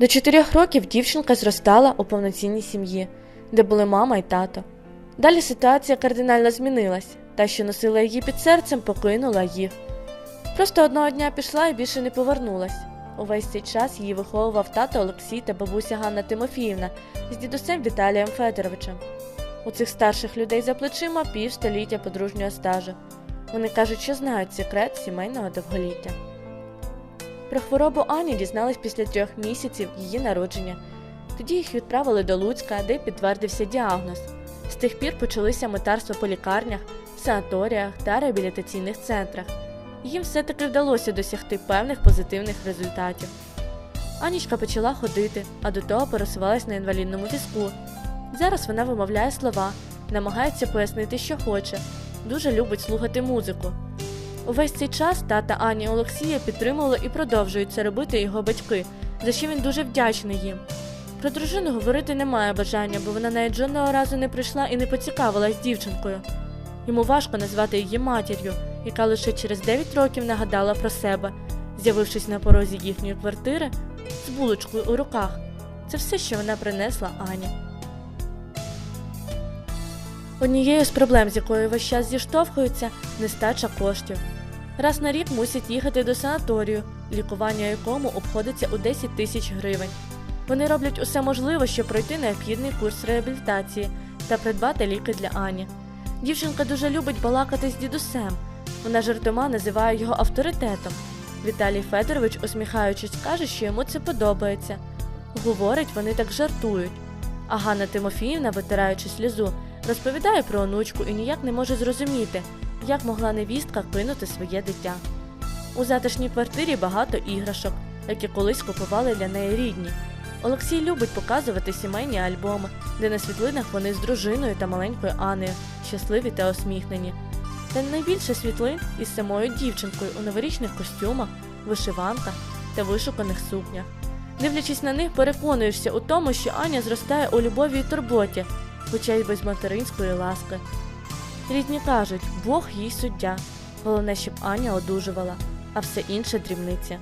До чотирьох років дівчинка зростала у повноцінній сім'ї, де були мама і тато. Далі ситуація кардинально змінилась, та, що носила її під серцем, покинула їх. Просто одного дня пішла і більше не повернулась. Увесь цей час її виховував тато Олексій та бабуся Ганна Тимофіївна з дідусем Віталієм Федоровичем. У цих старших людей за плечима півстоліття подружнього стажу. Вони кажуть, що знають секрет сімейного довголіття. Про хворобу Ані дізнались після трьох місяців її народження. Тоді їх відправили до Луцька, де підтвердився діагноз. З тих пір почалися митарства по лікарнях, санаторіях та реабілітаційних центрах. Їм все-таки вдалося досягти певних позитивних результатів. Анічка почала ходити, а до того пересувалась на інвалідному візку. Зараз вона вимовляє слова, намагається пояснити, що хоче, дуже любить слухати музику. Увесь цей час тата Ані Олексія підтримували і продовжують це робити його батьки, за що він дуже вдячний їм. Про дружину говорити немає бажання, бо вона навіть жодного разу не прийшла і не поцікавилась дівчинкою. Йому важко назвати її матір'ю, яка лише через 9 років нагадала про себе, з'явившись на порозі їхньої квартири з булочкою у руках. Це все, що вона принесла Ані. Однією з проблем, з якою весь час зіштовхуються, нестача коштів. Раз на рік мусять їхати до санаторію, лікування якому обходиться у 10 тисяч гривень. Вони роблять усе можливе, щоб пройти необхідний курс реабілітації та придбати ліки для Ані. Дівчинка дуже любить балакати з дідусем. Вона жартома називає його авторитетом. Віталій Федорович, усміхаючись, каже, що йому це подобається. Говорить, вони так жартують. А Ганна Тимофіївна, витираючи сльозу, розповідає про онучку і ніяк не може зрозуміти, як могла невістка кинути своє дитя. У затишній квартирі багато іграшок, які колись купували для неї рідні. Олексій любить показувати сімейні альбоми, де на світлинах вони з дружиною та маленькою Анею, щасливі та усміхнені. Та найбільше світлин із самою дівчинкою у новорічних костюмах, вишиванках та вишуканих сукнях. Дивлячись на них, переконуєшся у тому, що Аня зростає у любові і турботі, хоча й без материнської ласки. Рідні кажуть, Бог їй суддя. Головне, щоб Аня одужувала, а все інше дрібниця.